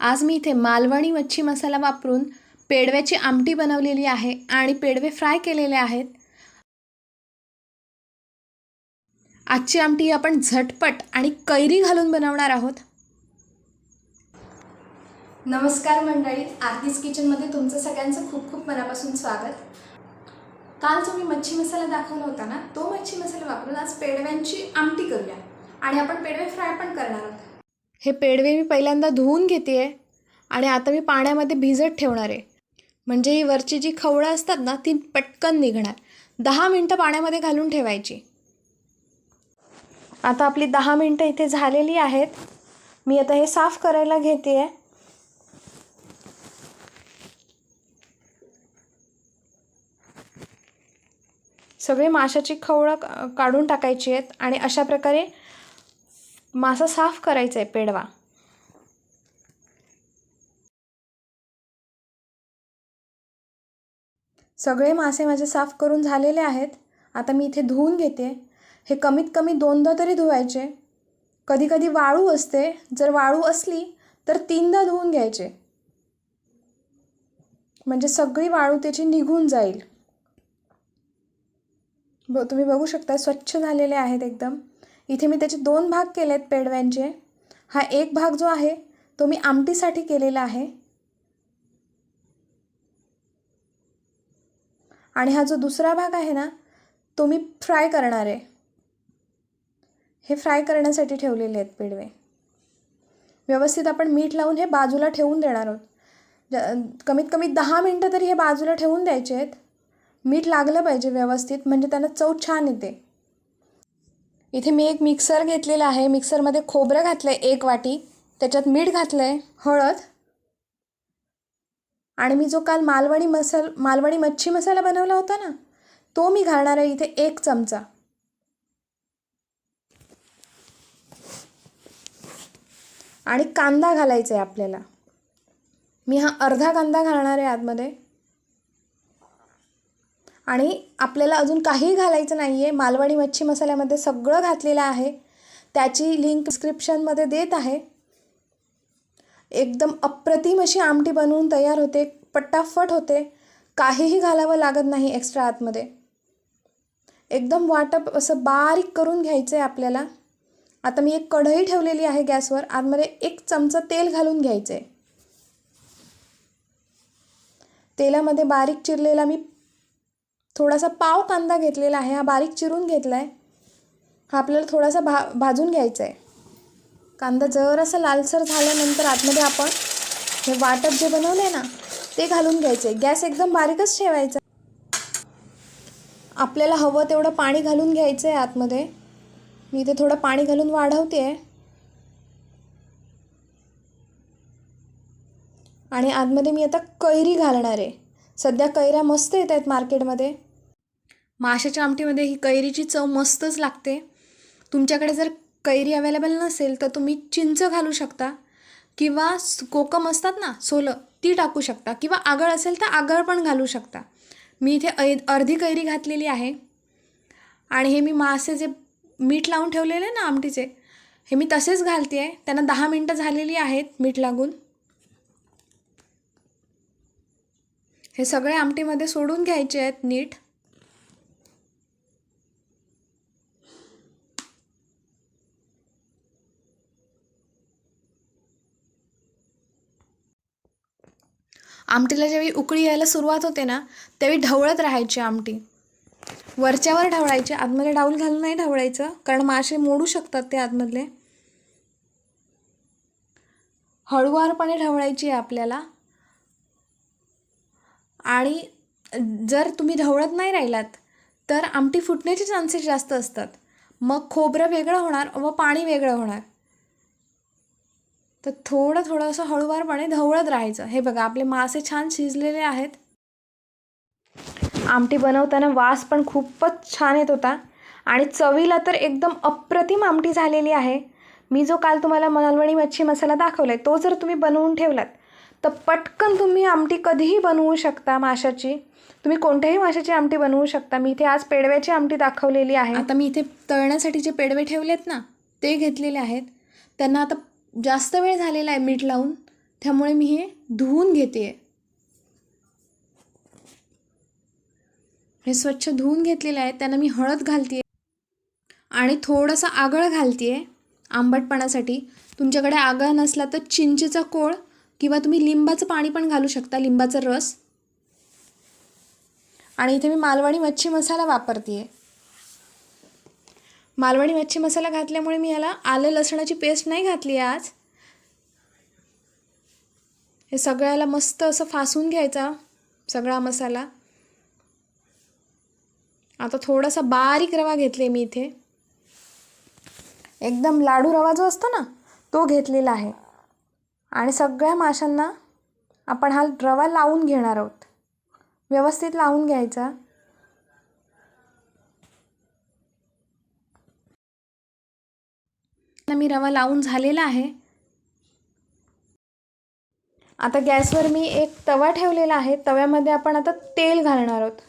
आज मी इथे मालवणी मच्छी मसाला वापरून पेडव्याची आमटी बनवलेली आहे आणि पेडवे फ्राय केलेले आहेत. आजची आमटी ही आपण झटपट आणि कैरी घालून बनवणार आहोत. नमस्कार मंडळी आरतीज किचनमध्ये तुमचं सगळ्यांचं खूप खूप मनापासून स्वागत. काल जो मी मच्छी मसाला दाखवला होता ना तो मच्छी मसाला वापरून आज पेडव्यांची आमटी करूया. आणि आपण पेडवे फ्राय पण करणार हे पेडवे मी पहिल्यांदा धुवून घेते आहे आणि आता मी पाण्यामध्ये भिजत ठेवणार आहे. म्हणजे ही वरची जी खवळं असतात ना ती पटकन निघणार. दहा मिनटं पाण्यामध्ये घालून ठेवायची. आता आपली दहा मिनटं इथे झालेली आहेत. मी आता हे साफ करायला घेते आहे सगळे माशाची खवळं काढून टाकायची आहेत आणि अशा प्रकारे मासा साफ करायचा आहे पेडवा सगळे मासे माझे साफ करून झालेले आहेत. आता मी इथे धुवून घेते. हे कमीत कमी दोनदा तरी धुवायचे. कधी कधी वाळू असते. जर वाळू असली तर तीनदा धुवून घ्यायचे. म्हणजे सगळी वाळू त्याची निघून जाईल. ब तुम्ही बघू शकता स्वच्छ झालेले आहेत एकदम. इथे मी त्याचे दोन भाग केले आहेत पेडव्यांचे. हा एक भाग जो आहे तो मी आमटीसाठी केलेला आहे. आणि हा जो दुसरा भाग आहे ना तो मी फ्राय करणार आहे. हे फ्राय करण्यासाठी ठेवलेले आहेत पेडवे. व्यवस्थित आपण मीठ लावून हे बाजूला ठेवून देणार आहोत. कमीत कमी दहा मिनटं तरी हे बाजूला ठेवून द्यायचे आहेत. मीठ लागलं पाहिजे व्यवस्थित म्हणजे त्यांना चव छान येते. इथे मी एक मिक्सर घेतलेला आहे. मिक्सरमध्ये खोबरं घातलं आहे एक वाटी. त्याच्यात मीठ घातलं आहे हळद. आणि मी जो काल मालवणी मसाल मालवणी मच्छी मसाला बनवला होता ना तो मी घालणार आहे इथे एक चमचा. आणि कांदा घालायचा आहे आपल्याला. मी हा अर्धा कांदा घालणार आहे आतमध्ये. आणि आपल्याला अजून काही घालायचं नाही आहे मालवणी मच्छी मसाल्यामध्ये सगळं घातलेलं आहे. त्याची लिंक डिस्क्रिप्शनमध्ये देत आहे. एकदम अप्रतिम अशी आमटी बनवून तयार होते. पटाफट होते. काहीही घालावं लागत नाही एक्स्ट्रा आतमध्ये. एकदम वाटप असं बारीक करून घ्यायचं आहे आपल्याला. आता मी एक कढई ठेवलेली आहे गॅसवर. आतमध्ये एक चमचा तेल घालून घ्यायचं आहे तेलामध्ये बारीक चिरलेला मी थोडासा पाव कांदा घेतलेला आहे. हा बारीक चिरून घेतला आहे हा आपल्याला थोडासा भा भाजून घ्यायचा आहे कांदा जरासा लालसर झाल्यानंतर आतमध्ये आपण हे वाटप जे बनवलं आहे ना ते घालून घ्यायचं आहे गॅस एकदम बारीकच ठेवायचा. आपल्याला हवं तेवढं पाणी घालून घ्यायचं आहे आतमध्ये. मी इथे थोडं पाणी घालून वाढवते आहे आणि आतमध्ये मी आता कैरी घालणार. आहे सध्या कैऱ्या मस्त येत आहेत मार्केटमध्ये. माशाच्या आमटीमध्ये ही कैरीची चव मस्तच लागते. तुमच्याकडे जर कैरी अवेलेबल नसेल तर तुम्ही चिंच घालू शकता किंवा कोकम असतात ना सोलं ती टाकू शकता किंवा आगळ असेल तर आगळ पण घालू शकता. मी इथे ऐ अर्धी कैरी घातलेली आहे. आणि हे मी मासे जे मीठ लावून ठेवलेले ना आमटीचे हे मी तसेच घालते आहे त्यांना दहा मिनटं झालेली आहेत मीठ लागून. हे सगळे आमटीमध्ये सोडून घ्यायचे आहेत नीट. आमटीला ज्यावेळी उकळी यायला सुरुवात होते ना त्यावेळी ढवळत राहायची आमटी. वरच्यावर ढवळायचे आतमध्ये डाऊल घालून नाही ढवळायचं कारण मासे मोडू शकतात ते आतमधले. हळुवारपणे ढवळायची आहे आपल्याला. आणि जर तुम्ही ढवळत नाही राहिलात तर आमटी फुटण्याचे चान्सेस जास्त असतात. मग खोबरं वेगळं होणार व पाणी वेगळं होणार. तर थोडं थोडं असं हळुवारपणे ढवळत राहायचं. हे बघा आपले मासे छान शिजलेले आहेत. आमटी बनवताना वास पण खूपच छान येत होता. आणि चवीला तर एकदम अप्रतिम आमटी झालेली आहे. मी जो काल तुम्हाला मलवणी मच्छी मसाला दाखवला आहे तो जर तुम्ही बनवून ठेवलात तर पटकन तुम्ही आमटी कधीही बनवू शकता माशाची. तुम्ही कोणत्याही माशाची आमटी बनवू शकता. मी इथे आज पेडव्याची आमटी दाखवलेली आहे. आता मी इथे तळण्यासाठी जे पेडवे ठेवलेत ना ते घेतलेले आहेत. त्यांना आता जास्त वेळ झालेला आहे मीठ लावून त्यामुळे मी हे धुवून घेते. हे स्वच्छ धुवून घेतलेले आहे त्यांना मी हळद घालते आणि थोडंसं आगळ घालते आहे आंबटपणासाठी. तुमच्याकडे आगळ नसला तर चिंचेचा कोळ किंवा तुम्ही लिंबाचं पाणी पण घालू शकता लिंबाचा रस. आणि इथे मी मालवणी मच्छी मसाला वापरते आहे मालवणी मच्छी मसाला घातल्यामुळे मी याला आलं लसणाची पेस्ट नाही घातली आज. हे सगळ्याला मस्त असं फासून घ्यायचा सगळा मसाला. आता थोडासा बारीक रवा घेतले मी इथे. एकदम लाडू रवा जो असतो ना तो घेतलेला आहे. आणि सगळ्या माशांना आपण हा रवा लावून घेणार आहोत. व्यवस्थित लावून घ्यायचा. मी रवा लावून झालेला आहे. आता गॅसवर मी एक तवा ठेवलेला आहे. तव्यामध्ये आपण आता तेल घालणार आहोत.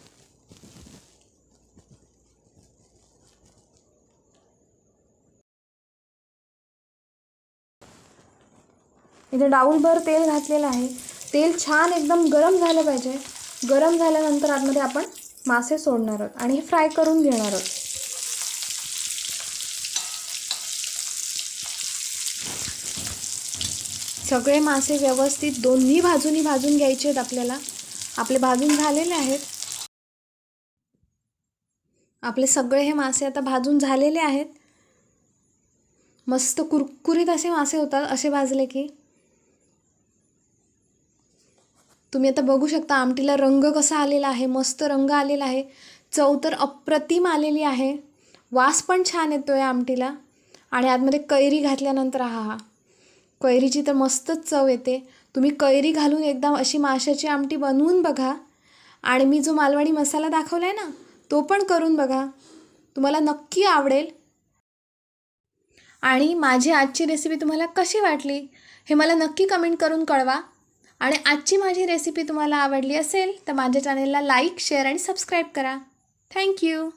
इथे डाऊलभर तेल घातलेलं आहे. तेल छान एकदम गरम झालं पाहिजे. गरम झाल्यानंतर आतमध्ये आपण मासे सोडणार आहोत आणि हे फ्राय करून घेणार आहोत. सगळे मासे व्यवस्थित दोन्ही बाजूनी भाजून घ्यायचे आहेत आपल्याला. आपले भाजून झालेले आहेत. आपले सगळे हे मासे आता भाजून झालेले आहेत. मस्त कुरकुरीत असे मासे होतात असे भाजले की. तुम्ही आता बघू शकता आमटीला रंग कसा आलेला आहे मस्त रंग आलेला आहे. चव तर अप्रतिम आलेली आहे. वास पण छान येतो आहे आमटीला. आणि आतमध्ये कैरी घातल्यानंतर हा हा. कैरीची तर मस्तच चव येते. तुम्ही कैरी घालून एकदम अशी माशाची आमटी बनवून बघा. आणि मी जो मालवणी मसाला दाखवला आहे ना तो पण करून बघा. तुम्हाला नक्की आवडेल. आणि माझी आजची रेसिपी तुम्हाला कशी वाटली हे मला नक्की कमेंट करून कळवा. आणि आजची माझी रेसिपी तुम्हाला आवडली असेल तर माझ्या चॅनेलला लाईक शेअर आणि सबस्क्राईब करा. Thank you